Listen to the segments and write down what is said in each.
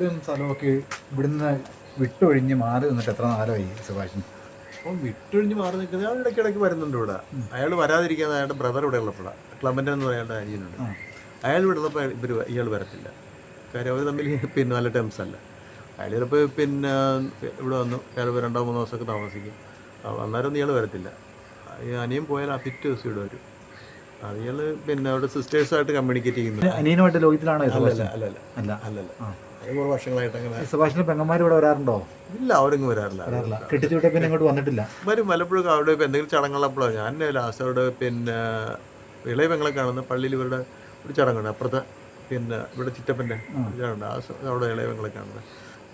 വീടും സ്ഥലമൊക്കെ ഇവിടുന്ന് വിട്ടൊഴിഞ്ഞ് മാറി നിന്നിട്ട് എത്ര നാളമായി സുഭാഷിന്? അപ്പം വിട്ടൊഴിഞ്ഞ് മാറി നിൽക്കുന്നത് അയാൾ ഇടയ്ക്കിടയ്ക്ക് വരുന്നുണ്ട് ഇവിടെ. അയാൾ വരാതിരിക്കാൻ അയാളുടെ ബ്രദർ ഇവിടെ ഉള്ളപ്പോഴാണ് ക്ലബന്റെ എന്ന് അയാളുടെ അനിയനുണ്ട്. അയാൾ ഇവിടെ ഉള്ളപ്പോൾ ഇവർ ഇയാൾ വരത്തില്ല. കാര്യം അവർ തമ്മിൽ പിന്നെ നല്ല ടെംസ് അല്ല. അയാൾ ചിലപ്പോൾ പിന്നെ ഇവിടെ വന്നു. അയാൾ രണ്ടോ മൂന്നോ ദിവസമൊക്കെ താമസിക്കും. അന്നേരം ഇയാൾ വരത്തില്ല. ഈ അനിയൻ പോയാൽ ആ പിറ്റേ ദിവസം ഇവിടെ വരും. അത് ഇയാൾ പിന്നെ അവിടെ സിസ്റ്റേഴ്സായിട്ട് കമ്മ്യൂണിക്കേറ്റ് ചെയ്യുന്നു. അനിയനുമായിട്ട് ലോകത്തിലാണോ അല്ല അല്ല അല്ല. അല്ല അല്ല കുറേ വർഷങ്ങളായിട്ട് അങ്ങനെ സുഭാഷിന്റെ പെങ്ങന്മാർ ഇവിടെ വരാറുണ്ടോ? ഇല്ല അവരൊന്നും വരാറില്ല. വരാറില്ല. കെട്ടിച്ചു പിന്നെ ഇങ്ങോട്ട് വന്നിട്ടില്ല. വരും വല്ലപ്പോഴും അവിടെ ഇപ്പോൾ എന്തെങ്കിലും ചടങ്ങുള്ളപ്പോഴോ? ഞാൻ ലാസ്റ്റ് അവിടെ പിന്നെ ഇളയ പെങ്ങളെ കാണുന്ന പള്ളിയിൽ ഇവരുടെ ഒരു ചടങ്ങുണ്ട്. അപ്പുറത്തെ പിന്നെ ഇവിടെ ചിറ്റപ്പന്റെ ചടങ്ങുണ്ട്. ആ അവിടെ ഇളയ പെങ്ങളെ കാണുന്നത്.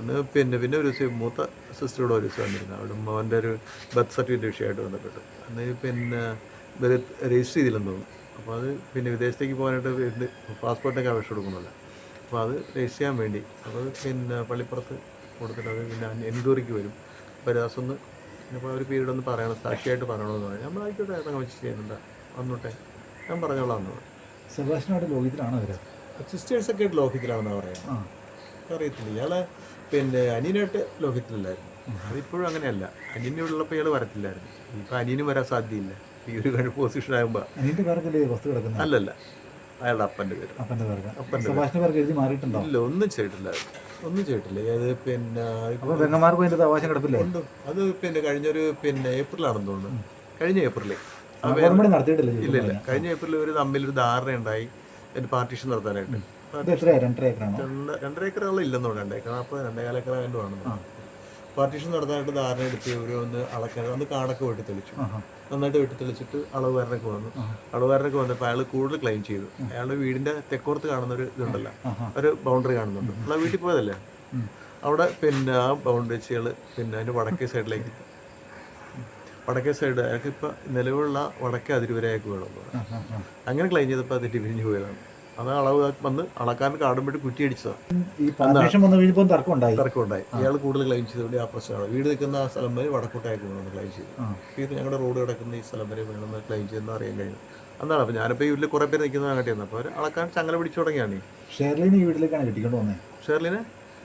അന്ന് പിന്നെ പിന്നെ ഒരു ദിവസം മൂത്ത സിസ്റ്ററോട് ഒരു ദിവസം വന്നിരുന്നു. അവിടെ മോന്റെ ഒരു ബർത്ത് സർട്ടിഫിക്കറ്റ് വിഷയമായിട്ട് ബന്ധപ്പെട്ട് അന്ന് പിന്നെ ഇവർ രജിസ്റ്റർ ചെയ്തില്ലെന്ന് തോന്നുന്നു. അപ്പോൾ അത് പിന്നെ വിദേശത്തേക്ക് പോകാനായിട്ട് പാസ്പോർട്ടൊക്കെ അപേക്ഷ കൊടുക്കണമല്ലോ അപ്പോൾ അത് രജിസ്റ്റർ ചെയ്യാൻ വേണ്ടി. അപ്പോൾ അത് പിന്നെ പള്ളിപ്പുറത്ത് കൊടുത്തിട്ട് അത് പിന്നെ എൻക്വയറിക്ക് വരും. അപ്പോൾ ഒന്ന് അപ്പോൾ ഒരു പീരീഡ് ഒന്ന് പറയണം സാക്ഷിയായിട്ട് പറയണമെന്ന് പറഞ്ഞു. നമ്മൾ ആയിക്കോട്ടെ വെച്ച് ചെയ്യുന്നുണ്ട്. വന്നോട്ടെ. ഞാൻ പറഞ്ഞോളാം എന്ന് സുഭാഷിനോട് ലോകത്തിലാണോ വരിക സിസ്റ്റേഴ്സൊക്കെ ആയിട്ട് ലോകത്തിലാണെന്നാണ് പറയാം. ആ. അറിയത്തില്ല. ഇയാളെ പിന്നെ അനിയനായിട്ട് ലോഹിത്തിലല്ലായിരുന്നു അതിപ്പോഴും അങ്ങനെയല്ല. അനിയനെ ഉള്ളപ്പോൾ ഇയാൾ വരത്തില്ലായിരുന്നു. ഇപ്പം അനിയനും വരാൻ സാധ്യതയില്ല. ഈ ഒരു കഴിവ് പൊസിഷൻ ആകുമ്പോൾ അനിയന്റെ വസ്തു കിടക്കുന്നത്? അല്ലല്ല. അയാളുടെ അപ്പന്റെ പേര്. അപ്പന്റെ പേർക്ക് സുഭാഷിന്റെ പേർക്ക് എഴുതി മാറിയിട്ടുണ്ടോ? ഇല്ല ഒന്നും ചെയ്തിട്ടില്ല. ഒന്നും ചെയ്തിട്ടില്ല. അത് പിന്നെ അപ്പൊ പെങ്ങന്മാർക്കും അതിന്റെ അവകാശം കിടപ്പില്ലേ? ഉണ്ട്. അത് പിന്നെ കഴിഞ്ഞൊരു പിന്നെ ഏപ്രിലാണെന്ന് തോന്നുന്നു. കഴിഞ്ഞ ഏപ്രിലിൽ നടത്തിയിട്ടില്ല ഇല്ല ഇല്ല കഴിഞ്ഞ? ഏപ്രിലിൽ ഒരു തമ്മിൽ ഒരു ധാരണ ഉണ്ടായി ഒരു പാർട്ടീഷൻ നടത്താനായിട്ട്. രണ്ടര ഏക്കറാണോ? രണ്ട് രണ്ടര ഏക്കറുകൾ ഇല്ലെന്നോ അപ്പോൾ രണ്ടേകാലേക്കറ വേണ്ട വേണം പാർട്ടീഷൻ നടത്താനായിട്ട് ധാരണ എടുത്ത് ഇവർ ഒന്ന് അളക്കാൻ അന്ന് കാടൊക്കെ വെട്ടി തെളിച്ചു. നന്നായിട്ട് വെട്ടി തെളിച്ചിട്ട് അളവുകാരനൊക്കെ വന്നു. അളവുകാരനൊക്കെ വന്നപ്പോൾ അയാൾ കൂടുതൽ ക്ലെയിം ചെയ്തു. അയാളുടെ വീടിന്റെ തെക്കോർത്ത് കാണുന്ന ഒരു ഇതുണ്ടല്ലോ ഒരു ബൗണ്ടറി കാണുന്നുണ്ട്. അയാൾ വീട്ടിൽ പോയതല്ലേ? അവിടെ പിന്നെ ആ ബൗണ്ടറി വെച്ചുകൾ പിന്നെ അതിന്റെ വടക്കേ സൈഡിലേക്ക് വടക്കേ സൈഡ് അയാൾക്ക് ഇപ്പൊ നിലവിലുള്ള വടക്കേ അതിരുവരെയൊക്കെ വേണം. അങ്ങനെ ക്ലെയിം ചെയ്തപ്പോൾ അത് പിരിഞ്ഞു പോയതാണ്. അത് അളവ് വന്ന് അളക്കാൻ കാടും വെട്ടി കുറ്റി അടിച്ചതാണ് തർക്കം ഉണ്ടായി ഇയാൾ കൂടുതൽ ക്ലെയിം ചെയ്തുകൊണ്ട് ആ പ്രശ്നമാണ്. വീട് നിൽക്കുന്ന ആ സ്ഥലം വരെ വടക്കോട്ടായി വേണമെന്ന് ക്ലെയിം ചെയ്തു. ഇത് ഞങ്ങളുടെ റോഡ് കിടക്കുന്ന ഈ സ്ഥലം വരെ വേണമെന്ന് ക്ലെയിം ചെയ്തെന്ന് അറിയാൻ കഴിഞ്ഞു. അന്നാണ് അപ്പോൾ ഞാനിപ്പോൾ ഈ വീട്ടിൽ കുറേ പേര് നിൽക്കുന്നതാണ് അങ്ങോട്ടായിരുന്നു അപ്പോൾ അളക്കാൻ ചങ്ങല പിടിച്ചു തുടങ്ങിയാണ് ഷെർലിന് ഈ വീട്ടിലേക്കാണ് കിട്ടിക്കൊണ്ട് വന്നത് ഷെർലിനെ?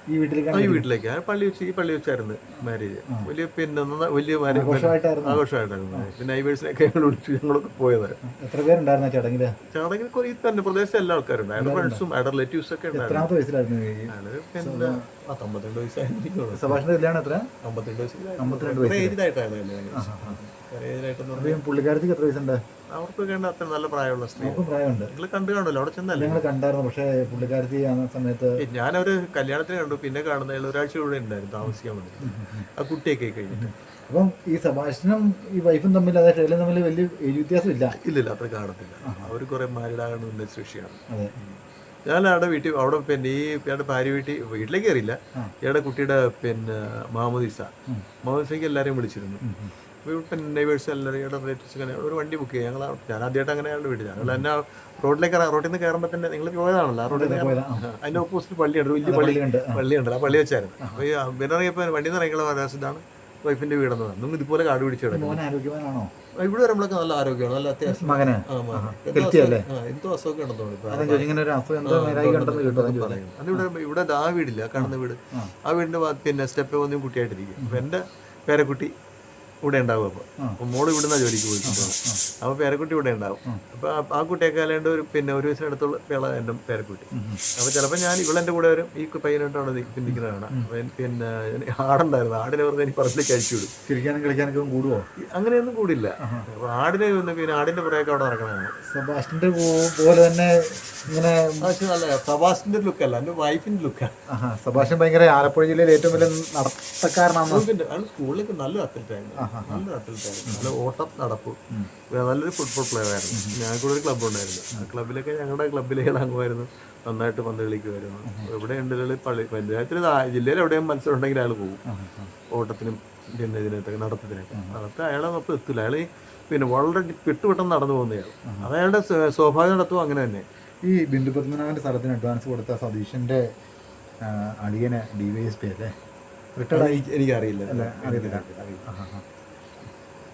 ഈ വീട്ടിലേക്ക് ഈ വീട്ടിലേക്ക്. ആ പള്ളി വെച്ച് ഈ പള്ളി വെച്ചായിരുന്നു മാര്യേജ് വലിയ പിന്നെ വലിയ ആഘോഷമായിട്ടായിരുന്നു. പിന്നെ നൈബേഴ്സിനൊക്കെ ഞങ്ങൾ വിളിച്ചു ഞങ്ങളൊക്കെ പോയത്. എത്ര പേരുണ്ടായിരുന്നു ചടങ്ങിൽ ചടങ്ങിൽ? ചടങ്ങിൽ കുറേ തന്നെ പ്രദേശത്തെ എല്ലാ ആൾക്കാരുണ്ട് അയാളുടെ ഫ്രണ്ട്സും അയാളുടെ റിലേറ്റീവ്സ് ഒക്കെ ഉണ്ടായിരുന്നു. വയസ്സിലായിരുന്നു പിന്നെ പത്തൊമ്പത്തിരണ്ട് വയസ്സായിരുന്നു സുഭാഷിന്റെ കല്യാണം എത്ര? അമ്പത്തിരണ്ട് വയസ്സിലായിരുന്നു അമ്പത്തിരണ്ട് ഈ പുള്ളിക്കാരത്തിക്ക് എത്ര വയസ്സുണ്ട്? അവർക്ക് വേണ്ട അത്ര നല്ല പ്രായമുള്ള സ്ത്രീ. നമുക്കും പ്രായമുണ്ട്. നിങ്ങൾ കണ്ടു കാണുമല്ലോ അവിടെ ചെന്നല്ലേ? ഞങ്ങൾ കണ്ടായിരുന്നു പക്ഷേ പുള്ളിക്കാരത്തി ആ സമയത്ത് ഞാനൊരു കല്യാണത്തിന് കണ്ടു പിന്നെ കാണുന്ന ഒരാഴ്ച കൂടെ ഉണ്ടായിരുന്നു താമസിക്കാൻ വേണ്ടി. ആ കുട്ടിയൊക്കെ കഴിഞ്ഞിട്ട്. അപ്പം ഈ സഭാഷണം ഈ വൈഫും തമ്മിൽ ഷെർലിനും തമ്മിൽ വലിയ ഏജ് വ്യത്യാസം ഇല്ല? ഇല്ലില്ല അത്ര കാണത്തില്ല. അവർ കുറെ മാരിഡാകണമെന്ന് സൃഷ്ടിയാണ്. അതെ. ഞാൻ അവിടെ വീട്ടിൽ അവിടെ പിന്നെ ഈ ഇയാളുടെ ഭാര്യ വീട്ടിൽ വീട്ടിലേക്ക് കയറിയില്ല. ഇയാളുടെ കുട്ടിയുടെ പിന്നെ മാമോദിസ. മാമോദിസയ്ക്ക് എല്ലാവരെയും വിളിച്ചിരുന്നു. അപ്പോൾ ഇവിടെ പിന്നെ നെയ്ബേഴ്സ് എല്ലാവരും റിലേറ്റീവ്സ് അങ്ങനെ ഒരു വണ്ടി ബുക്ക് ചെയ്യാം. ഞങ്ങൾ ഞാൻ ആദ്യമായിട്ട് അങ്ങനെ അയാളുടെ വീട് ഞങ്ങൾ എന്നെ റോഡിലേക്ക് റോഡിൽ നിന്ന് കയറുമ്പോൾ തന്നെ നിങ്ങൾ പോയതാണല്ലോ ആ റോഡിൽ നിന്ന് അതിന്റെ ഓപ്പോസിറ്റ് പള്ളിയുണ്ട് വലിയ പള്ളി. പള്ളിയുണ്ട്, ആ. പള്ളി വെച്ചായിരുന്നു. അപ്പോൾ ഈ വിനറിയപ്പോൾ വണ്ടി നിന്ന് ഇറങ്ങിയുള്ള പ്രദേശത്താണ് വൈഫിന്റെ വീടെന്ന് പറഞ്ഞു നിങ്ങൾ ഇതുപോലെ കാട് പിടിച്ച് കിടക്കും മോൻ ആരോഗ്യവാനാണോ? ഇവിടെ വരുമ്പോഴൊക്കെ നല്ല ആരോഗ്യമാണ് നല്ല അത്യാവശ്യം. മകനെ. എന്തോ healthy അസുഖം- അല്ലേ? ആ, അസുഖമൊക്കെ തോന്നുന്നു അതെ ഇങ്ങനെ ഒരു അസുഖം എന്തോ മേലായി കണ്ടെന്ന് കേട്ടു അതാ ചോദിച്ചത്. അത് ഇവിടെ ഇവിടെ ആ വീടില്ല കാണുന്ന വീട്. ആ. വീടിന്റെ പിന്നെ സ്റ്റെപ്പ് ഒന്നും കുട്ടിയായിട്ടിരിക്കും അപ്പം എന്റെ പേരക്കുട്ടി ഇവിടെ ഉണ്ടാവും അപ്പോൾ. അപ്പോൾ മോൾ ഇവിടുന്ന ജോലിക്ക് പോയിട്ടുണ്ടോ. അപ്പോൾ പേരക്കുട്ടി ഇവിടെ ഉണ്ടാവും. അപ്പോൾ ആ- കുട്ടിയൊക്കെ അല്ലാണ്ട് ഒരു പിന്നെ ഒരു വയസ്സിനടുത്തുള്ള പേള എന്റെ പേരക്കുട്ടി. അപ്പോൾ ചിലപ്പോൾ ഞാൻ ഇവളെന്റെ കൂടെ വരും. ഈ പയ്യനായിട്ടാണ് അവിടെ നിൽക്കുന്നതാണ്. പിന്നെ ആടുണ്ടായിരുന്നു. ആടിനെ വെറുതെ എനിക്ക് പറമ്പിലേക്ക് അഴിച്ചു വിടും. ചിരിക്കാനും കളിക്കാനൊക്കെ കൂടുവോ? ഈ- അങ്ങനെയൊന്നും കൂടില്ല. അപ്പോൾ ആടിനെ പിന്നെ ആടിന്റെ പുറകെ അവിടെ നടക്കണതാണ്. സബാഷിന്റെ പോലെ തന്നെ ഇങ്ങനെ നല്ല സബാഷിന്റെ ലുക്കല്ല എന്റെ വൈഫിന്റെ ലുക്കാണ് സബാഷൻ ഭയങ്കര ആലപ്പുഴ ജില്ലയിൽ ഏറ്റവും വലിയ നടത്തക്കാരനാണ് സ്കൂളിലേക്ക് നല്ല അത്ലറ്റായിരുന്നു നല്ല അത്ലറ്റായിരുന്നു നല്ല ഓട്ടം നടപ്പ്. നല്ലൊരു ഫുട്ബോൾ പ്ലെയർ ആയിരുന്നു. ഞങ്ങൾക്കൂടെ ഒരു ക്ലബ്ബ് ഉണ്ടായിരുന്നു. ആ ക്ലബ്ബിലൊക്കെ ഞങ്ങളുടെ ക്ലബ്ബിലേക്ക് അങ്ങുമായിരുന്നു. നന്നായിട്ട് പന്ത് കളിക്കുമായിരുന്നു. എവിടെ ഉണ്ടെങ്കിലും പള്ളി പഞ്ചായത്തിൽ ജില്ലയിൽ എവിടെയും മത്സരം ഉണ്ടെങ്കിൽ അയാൾ പോകും. ഓട്ടത്തിനും പിന്നെ ഇതിനകത്തൊക്കെ നടത്തത്തിനൊക്കെ. നടത്ത് അയാളെ അപ്പം എത്തില്ല. അയാൾ പിന്നെ വളരെ പെട്ടുപെട്ടെന്ന് നടന്നു പോകുന്നയാൾ അത് അയാളുടെ സ്വ- സ്വാഭാവിക നടത്തും അങ്ങനെ തന്നെ. ഈ ബിന്ദു പത്മനാഭന്റെ സ്ഥലത്തിന് അഡ്വാൻസ് കൊടുത്ത സതീഷിന്റെ അളിയനെ അളിയന് ഡി വൈ എസ് പി അല്ലേ? റിട്ടയർഡ് എനിക്കറിയില്ല. അല്ലേ അറിയില്ല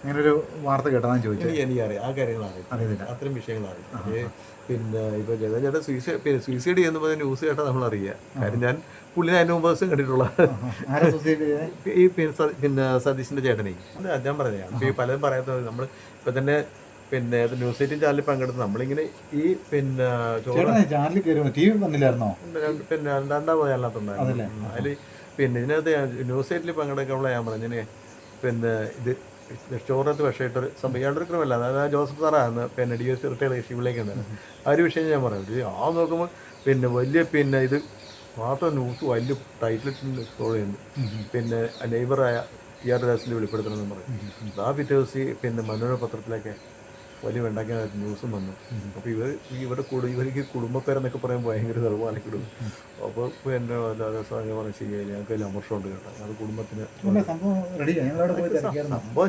അങ്ങനെ ഒരു വാർത്ത ചോദിച്ചത്. എനിക്ക് എനിക്കറിയാം. ആ കാര്യങ്ങളാണ് അറിയത്തില്ല. അത്തരം വിഷയങ്ങളാണ് പിന്നെ ഇപ്പൊ ജഗൻ ചേട്ടൻ സൂയിസൈഡ് പിന്നെ സൂയിസൈഡ് ചെയ്യുന്ന പോലെ ന്യൂസ് കേട്ടാൽ നമ്മൾ അറിയാം കാര്യം ഞാൻ പുള്ളിനെ അതിന് മുമ്പ് ദിവസം കണ്ടിട്ടുള്ള ഈ പിന്നെ സ- പിന്നെ സതീഷിന്റെ ചേട്ടനെ. ഞാൻ പറഞ്ഞതാണ്. ഇപ്പോൾ ഈ പലരും പറയാത്തത് നമ്മൾ ഇപ്പൊ തന്നെ പിന്നെ ന്യൂസ് എയ്റ്റീൻ ചാനലിൽ പങ്കെടുത്ത് നമ്മളിങ്ങനെ ഈ പിന്നെ ചാനലിൽ കയറി ടി വി വന്നില്ലായിരുന്നോ? രണ്ട് പിന്നെ രണ്ടാം അതിനകത്തുണ്ടായിരുന്നു അതിൽ പിന്നെ ഇതിനകത്ത് ന്യൂസ് എയ്റ്റിൽ പങ്കെടുക്കുമ്പോൾ ഞാൻ പറഞ്ഞു പിന്നെ ഇത് ചോറത്ത് വിഷയമായിട്ടൊരു സംഭവം ഇയാളുടെ ഒരു ക്രമല്ല അതായത് ആ ജോസഫ് സാറാണ് പിന്നെ ഡി എസ് റിട്ടയർഡ് ഷിവിലേക്ക് തന്നെ ആ ഒരു വിഷയം ഞാൻ പറയുന്നത്. ആ നോക്കുമ്പോൾ പിന്നെ വലിയ പിന്നെ ഇത് മാത്രം ന്യൂസ് വലിയ ടൈറ്റിൽ സ്റ്റോറിയുണ്ട് പിന്നെ നെയ്ബറായ ടി ആർ ദാസിന്റെ വെളിപ്പെടുത്തണമെന്ന് പറയും. ആ പിറ്റേ ദിവസം പിന്നെ മനോരമ പത്രത്തിലൊക്കെ വലിയ ഉണ്ടാക്കിയ ന്യൂസും വന്നു. അപ്പോൾ ഇവർ ഇവരുടെ കുടു ഇവർക്ക് കുടുംബക്കാരെന്നൊക്കെ പറയാൻ ഭയങ്കര നിർവാനിക്കിടും അപ്പോൾ എന്റെ അല്ലാതെ സാധനം പറഞ്ഞു ശരിയായി ഞങ്ങൾക്ക് അതിൽ അമർഷമുണ്ട് കേട്ടോ. അത് കുടുംബത്തിന് സംഭവം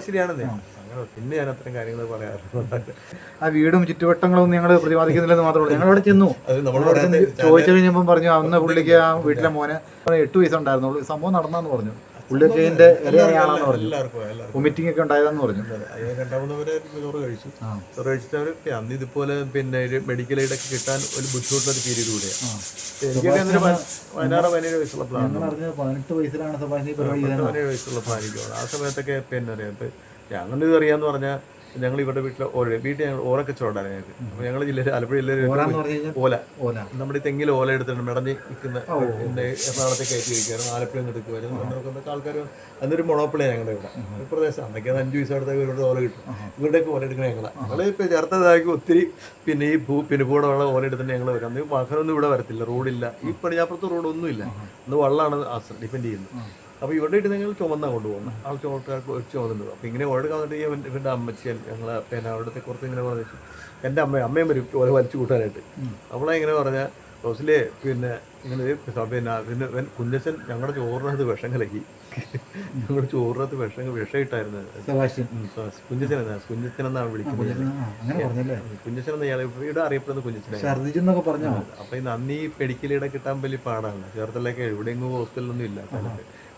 ശരിയാണെന്നേ. അങ്ങനെ പിന്നെ ഞാൻ അത്രയും കാര്യങ്ങൾ പറയാറുണ്ട് ആ വീടും ചുറ്റുവട്ടങ്ങളൊന്നും ഞങ്ങൾ പ്രതിപാദിക്കുന്നില്ലെന്ന് മാത്രമേ നമ്മൾ അവിടെ ചെന്ന്. ചോദിച്ചു കഴിഞ്ഞപ്പം പറഞ്ഞു അന്ന് പുള്ളിക്ക് ആ വീട്ടിലെ മോനെ എട്ട് വയസ്സുണ്ടായിരുന്നുള്ളൂ. സംഭവം നടന്നാന്ന് പറഞ്ഞു. പുള്ളിയൊക്കെ ഇതിന്റെ ഇരയാളാന്ന് പറഞ്ഞു. വൊമിറ്റിംഗ് ഒക്കെ ഉണ്ടായതെന്ന് പറഞ്ഞു. രണ്ടാമതവരെ ചോറ് കഴിച്ചു. ചോറ് കഴിച്ചിട്ട് അന്ന് ഇതുപോലെ പിന്നെ മെഡിക്കൽ എയ്ഡൊക്കെ കിട്ടാൻ ഒരു ബുദ്ധിമുട്ടുള്ള ഒരു പീരീഡ് കൂടെയാണ് പ- പതിനാറ് പതിനേഴ് വയസ്സുള്ള പതിനെട്ട് വയസ്സിലാണ് പതിനേഴ് വയസ്സുള്ള പ്ലാനിക്കുമാണ് ആ സമയത്തൊക്കെ പിന്നെ അറിയാം. ഞങ്ങൾ ഇത് അറിയാന്ന് പറഞ്ഞാൽ ഞങ്ങൾ ഇവരുടെ വീട്ടിലെ ഓല വീട്ടിൽ ഞങ്ങൾ ഓറക്കച്ചവടമാണ് ഞങ്ങൾക്ക്. അപ്പോൾ ഞങ്ങൾ ജില്ലയിൽ ആലപ്പുഴ ജില്ലയിൽ ഓല. ഓല. നമ്മുടെ ഈ തെങ്ങിൽ ഓല എടുത്തിട്ടുണ്ട് മെടഞ്ഞ് നിൽക്കുന്ന എറണാകുളത്തെ കയറ്റി വയ്ക്കുമായിരുന്നു ആലപ്പുഴ എടുക്കുമായിരുന്നു നോക്കുന്ന ആൾക്കാർ അന്നൊരു മൊണോപ്പിളിയാണ് ഞങ്ങളുടെ ഇവിടെ. ഒരു പ്രദേശം. അന്നൊക്കെ അഞ്ച് വയസ്സ് അടുത്ത ഇവരുടെ ഓല കിട്ടും. ഇവരുടെയൊക്കെ ഓല എടുക്കണ ഞങ്ങളാണ് ഞങ്ങൾ ഇപ്പോൾ ചേർത്തതാക്കി ഒത്തിരി പിന്നെ ഈ ഭൂ പിന്നെ കൂടെ ഉള്ള ഓല എടുത്തിട്ട് ഞങ്ങൾ വരും. അന്ന് വാഹനമൊന്നും ഇവിടെ വരത്തില്ല. റോഡില്ല. ഈ പണിയാപ്പുറത്ത് റോഡൊന്നുമില്ല. അന്ന് വള്ളമാണ് ഡിപ്പെൻഡ് ചെയ്യുന്നത്. അപ്പോൾ ഇവിടെ ഇട്ട് നിങ്ങൾ ചുമന്നാണ് കൊണ്ടുപോകുന്നത് ആ ചുമട്ടുകാർക്ക് ഒരു ചുമന്നുണ്ട്. അപ്പോൾ ഇങ്ങനെ ഓരോ വന്നിട്ട് ഇവന്റെ അമ്മച്ചി ഞങ്ങൾ പിന്നെ അവിടുത്തെ കുറച്ച് ഇങ്ങനെ പറഞ്ഞു എന്റെ അമ്മ അമ്മയും വരും ഓരോ വലിച്ചു കൂട്ടാനായിട്ട്. അവളെ ഇങ്ങനെ പറഞ്ഞാൽ റോസിലെ പിന്നെ ഇങ്ങനെ പിന്നെ പിന്നെ കുഞ്ഞച്ചൻ ഞങ്ങളുടെ ചോറിനകത്ത് വിഷം കലക്കി. ഞങ്ങളുടെ ചോറിനകത്ത് വിഷം വിഷം ഇട്ടായിരുന്നു. കുഞ്ഞച്ചൻ എന്നാ കുഞ്ഞച്ചൻ എന്നാണ് വിളിക്കുന്നത്. കുഞ്ഞച്ചൻ എന്ന ഇയാളെ ഇവിടെ അറിയപ്പെടുന്ന കുഞ്ഞച്ചനാണ് പറഞ്ഞു? അപ്പൊ ഈ നന്ദി പെടിക്കലിടെ കിട്ടാൻ വലിയ പാടാണ്. ചേർത്തലൊക്കെ എവിടെയെങ്കിലും ഹോസ്പിറ്റലൊന്നും ഇല്ല.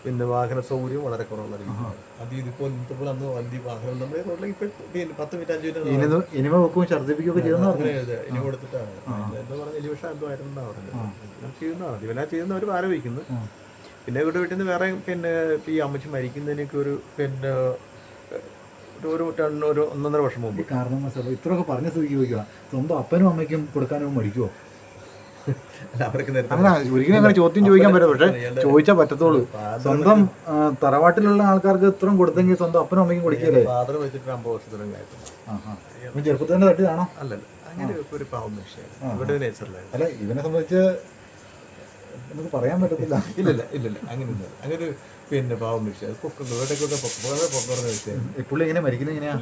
പിന്നെ വാഹന സൗകര്യം വളരെ കുറവുള്ള രീതിയാണ് അത് ഇതിപ്പോ ഇപ്പോൾ അന്ന് വണ്ടി വാഹനം നമ്മുടെ റോഡിലേക്ക് പത്ത് മിനിറ്റ് അഞ്ച് മിനിറ്റ് ഇനിമ വെക്കും ഛർദ്ദിപ്പിക്കുകയൊക്കെ പറഞ്ഞു അങ്ങനെ. ഇനി കൊടുത്തിട്ടാണ്. എന്താ പറഞ്ഞ എലിവിഷ എന്തോ പറഞ്ഞത്. ചെയ്യുന്നതാണ്. ചെയ്യുന്ന ആരോപിക്കുന്നു പിന്നെ ഇവിടെ വീട്ടിൽ നിന്ന് വേറെ പിന്നെ ഈ അമ്മച്ചി മരിക്കുന്നതിനൊക്കെ ഒരു പിന്നെ ഒരു ഒരു ഒന്നര ഒന്നൊന്നര വർഷം മുമ്പ്. കാരണം ഇത്രയൊക്കെ പറഞ്ഞ സ്ഥിതിക്ക് ചോദിക്കുക സ്വന്തം അപ്പനും അമ്മയ്ക്കും കൊടുക്കാനും മടിക്കുമോ അല്ല, അവർക്ക് നേരത്തെ അല്ല ഒരിക്കലും അങ്ങനെ ചോദ്യം ചോദിക്കാൻ പറ്റും പക്ഷെ ചോദിച്ചാൽ പറ്റത്തുള്ളൂ. സ്വന്തം തറവാട്ടിലുള്ള ആൾക്കാർക്ക് ഇത്രയും കൊടുത്തെങ്കിൽ സ്വന്തം അപ്പനും അമ്മയ്ക്കും കൊടുക്കില്ലേ ഫാദർ വെച്ചിട്ട് അമ്പത് ചെറുപ്പത്തിൽ തന്നെ തട്ടിയതാണോ? അല്ലല്ല അങ്ങനെ ഒരു പാവം അല്ല ഇവനെ സംബന്ധിച്ച് നമുക്ക് പറയാൻ പറ്റത്തില്ല. ഇല്ലല്ല ഇല്ലല്ല അങ്ങനെ അങ്ങനെ പിന്നെ പാവം മനുഷ്യൻ പൊക്കം ഇവിടെ കൂടെ വളരെ പൊക്കം വിഷയം പുള്ളി എങ്ങനെ മരിക്കുന്നത് എങ്ങനെയാ?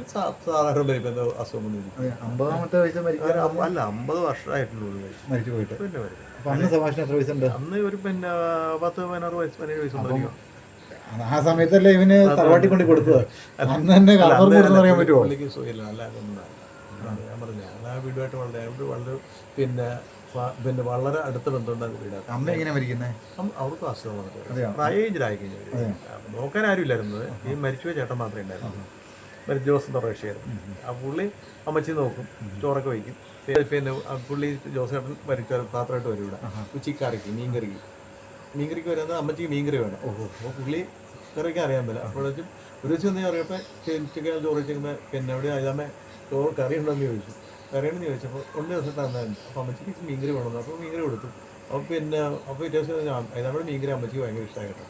സാധാരണ മരിക്കും എന്തോ അസുഖമൊന്നും അതെ അമ്പതാമത്തെ വയസ്സ് മരിക്കാൻ അല്ല, അമ്പത് വർഷമായിട്ടുള്ളൂ മരിച്ചു. പോയിട്ട്. പിന്നെ അന്ന് സംഭാഷണം എത്ര വയസ്സുണ്ട്? അന്ന് ഒരു പിന്നെ പത്ത് പതിനാറ് വയസ്സ് പതിനേഴ് വയസ്സുണ്ടായിരിക്കും ആ സമയത്തല്ലേ ഇവന് തറവാട്ടി കൊണ്ട് കൊടുത്തത്? അന്ന് തന്നെ പറയാൻ പറ്റുമോ പുള്ളിക്ക് സുഖമില്ല. അല്ല ഞാൻ പറഞ്ഞു ഞാൻ ആ വീടുമായിട്ട് വളരെ വളരെ പിന്നെ പിന്നെ വളരെ അടുത്ത ബന്ധമുണ്ടാകും വീടാണ് അമ്മ എങ്ങനെ മരിക്കുന്നത് അവർക്കും അസുഖം വന്നിട്ട് പ്രായേജിലായി കഴിഞ്ഞു നോക്കാൻ ആരും ഇല്ലായിരുന്നത് ഈ മരിച്ചുപോയ ചേട്ടൻ മാത്രമേ ഉണ്ടായിരുന്നു മരിച്ച ജോസ് റഷ്യായിരുന്നു ആ പുള്ളി അമ്മച്ചി നോക്കും ചോറൊക്കെ വയ്ക്കും. പിന്നെ- പുള്ളി ജോസ് ചേട്ടൻ മരിച്ച പാത്രമായിട്ട് വരും ഇവിടെ. ഉച്ചക്കറിക്ക് മീൻകറിക്ക്. മീൻകറിക്ക് മീൻ കറിക്ക് വരുന്നത് അമ്മച്ചിക്ക് മീൻകറി വേണം. ഓഹോ. അപ്പോൾ പുള്ളി അറിയാൻ പറ്റില്ല അപ്പോഴേക്കും ഒരു ദിവസം ഒന്ന് അറിയപ്പോൾ ചോറ് വെച്ചിരിക്കുന്ന പിന്നെ അവിടെ അയാമേ ചോറ് കറി ഉണ്ടെന്ന് ചോദിച്ചു. കറി ഉണ്ടെന്ന് ചോദിച്ചപ്പോൾ ഒന്ന് ദിവസം തന്നായിരുന്നു അപ്പോൾ അമ്മച്ചിക്ക് മീൻകറി വേണമെന്ന്. അപ്പോൾ മീൻകറി കൊടുത്തു. അപ്പോൾ പിന്നെ അപ്പോൾ പിറ്റേ ദിവസം ഞാൻ നമ്മുടെ മീൻകറി അമ്മച്ചിക്ക് ഭയങ്കര ഇഷ്ടമായി കേട്ടോ.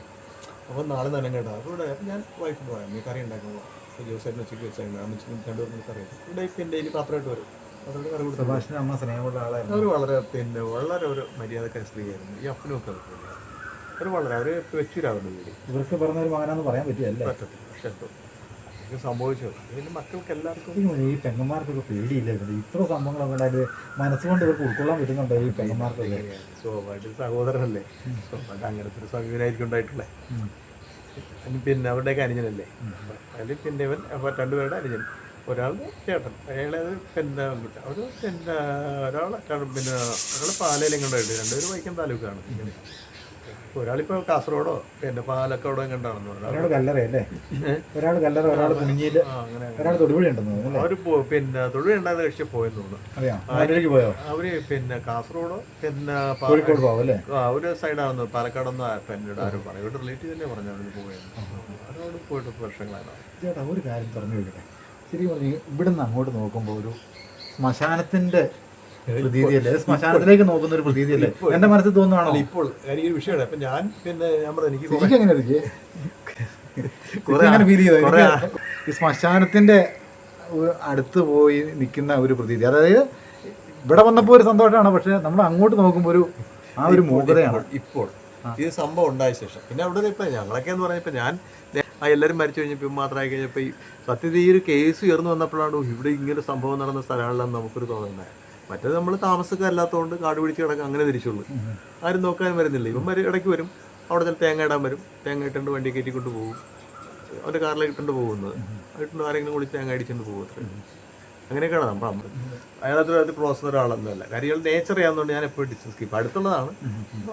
അപ്പോൾ നാളെ നനം കേട്ടോ. അപ്പോൾ ഇവിടെ ഞാൻ വൈഫ് പറയാം മീൻ കറി ഉണ്ടാക്കുമ്പോൾ അപ്പോൾ ജോസേട്ടൻ ഉച്ചയ്ക്ക് വെച്ചായിരുന്നു അമ്മച്ചിക്ക് രണ്ടുപേർക്കും കറി ഇവിടെ ഇവിടെ എന്റെ ഡെയിലി പാത്രമായിട്ട് വരും. അതുകൊണ്ട് കറി കൊടുത്തു അമ്മ സ്നേഹമുള്ള ആളായിരുന്നു. അവർ വളരെ പിന്നെ വളരെ ഒരു മര്യാദക്ക സ്ത്രീയായിരുന്നു. ഈ അപ്പനും ഒക്കെ അവർ വളരെ അവർ വെച്ചൂരാവുന്ന വീട്. ഇവർക്ക് പറഞ്ഞ ഒരു മകനാന്ന് പറയാൻ പറ്റില്ല പറ്റത്തില്ല. പക്ഷെ ഇത് സംഭവിച്ചു. ഇതിന് മക്കൾക്ക് എല്ലാവർക്കും ഈ പെങ്ങന്മാർക്കൊക്കെ പേടിയില്ലായിരുന്നു. ഇത്ര സംഭവങ്ങളൊക്കെ ഉണ്ടായത് മനസ്സുകൊണ്ട് ഇവർക്ക് ഉൾക്കൊള്ളാൻ പറ്റുന്നുണ്ടോ ഈ പെങ്ങന്മാർക്കൊക്കെ? സ്വാഭാവിക സഹോദരനല്ലേ? സ്വാഭാവിക അങ്ങനത്തെ ഒരു സമീപനായിരിക്കും ഉണ്ടായിട്ടുള്ളത് ഇനി പിന്നെ അവരുടെയൊക്കെ അനുജനല്ലേ? അതിൽ പിന്നെ ഇവൻ രണ്ടുപേരുടെ അനുജൻ. ഒരാൾ ചേട്ടൻ അയാളത് പിന്നെ അവർ പിന്നെ ഒരാൾ പിന്നെ ഒരാൾ പാലയിലും കൊണ്ടായിട്ട് രണ്ടുപേരും വൈക്കം താലൂക്കാണ്. ഒരാളിപ്പോ കാസർഗോഡോ? പിന്നെ പാലക്കാടോ കണ്ടാണെന്ന് ഒരാൾ കല്ലറയല്ലേ ഒരാൾ കല്ലറ ഒരാൾ കുഞ്ഞിയിൽ ഒരാൾ തൊടുപുഴ ഉണ്ടെന്ന് അവർ പിന്നെ തൊഴിലുണ്ടായിരുന്ന കക്ഷി പോയെന്ന് തോന്നുന്നു. പോയോ? അവർ പിന്നെ കാസർഗോഡോ പിന്നെ കോഴിക്കോട് പോവും അല്ലേ? ഒരു സൈഡാണെന്ന് പാലക്കാടൊന്നും എന്നോട് ആരും പറയും ഇവിടെ റിലേറ്റീവ് തന്നെ പറഞ്ഞു അവർ പോയെന്ന്. അവരോട് പോയിട്ട് വർഷങ്ങളാണ് ചേട്ടാ ഒരു കാര്യം പറഞ്ഞു ശരി പറഞ്ഞു ഇവിടുന്ന് അങ്ങോട്ട് നോക്കുമ്പോൾ ഒരു ശ്മശാനത്തിന്റെ പ്രതീതിയല്ലേ? ശ്മശാനത്തിലേക്ക് നോക്കുന്ന ഒരു പ്രതീതിയല്ലേ? എന്റെ മനസ്സിൽ തോന്നുവാണോ? ഇപ്പോൾ എനിക്കൊരു വിഷയമാണ് അപ്പൊ ഞാൻ പിന്നെ ഞാൻ പറഞ്ഞു എനിക്ക് അങ്ങനെ ഫീൽ ചെയ്തോ? ഈ ശ്മശാനത്തിന്റെ അടുത്ത് പോയി നിൽക്കുന്ന ഒരു പ്രതീതി. അതായത് ഇവിടെ വന്നപ്പോൾ ഒരു സന്തോഷമാണ് പക്ഷെ നമ്മൾ അങ്ങോട്ട് നോക്കുമ്പോൾ ഒരു ആ ഒരു മൂകതയാണ്. ഇപ്പോൾ ഇത് സംഭവം ഉണ്ടായ ശേഷം. പിന്നെ അവിടെ ഇപ്പൊ ഞങ്ങളൊക്കെ എന്ന് പറഞ്ഞപ്പോൾ ഞാൻ ആ എല്ലാവരും മരിച്ചു കഴിഞ്ഞപ്പോൾ മാത്രമായി കഴിഞ്ഞപ്പോൾ ഈ സത്യത്തിൽ ഈ ഒരു കേസ് ഉയർന്നു വന്നപ്പോഴാണ് ഇവിടെ ഇങ്ങനെ സംഭവം നടന്ന സ്ഥലങ്ങളിലാണ് നമുക്കൊരു തോന്നുന്നത് മറ്റേത് നമ്മൾ താമസക്കാരല്ലാത്തതുകൊണ്ട് കാട് പിടിച്ച് കിടക്കുക അങ്ങനെ തിരിച്ചുള്ളൂ. ആരും നോക്കാൻ വരുന്നില്ല. ഇവന്മാർ ഇടയ്ക്ക് വരും. അവിടെ ചില തേങ്ങ ഇടാൻ വരും. തേങ്ങ ഇട്ടുകൊണ്ട് വണ്ടി കയറ്റിക്കൊണ്ട് പോകും. അവന്റെ കാറിലേക്ക് ഇട്ടുകൊണ്ട് പോകുന്നത്. ഇട്ടുകൊണ്ട് ആരെങ്കിലും കൂടി തേങ്ങ അടിച്ചുകൊണ്ട് പോകും അത്രേ. അങ്ങനെയൊക്കെയാണ് നമ്മൾ അയാളത്ര അത് ക്ലോസ് ഒരാളൊന്നുമല്ല. കാര്യം ഇയാൾ നേച്ചർ ചെയ്യാന്നുകൊണ്ട് ഞാൻ എപ്പോഴും ഡിസ്കസ് ചെയ്യും അടുത്തുള്ളതാണ്.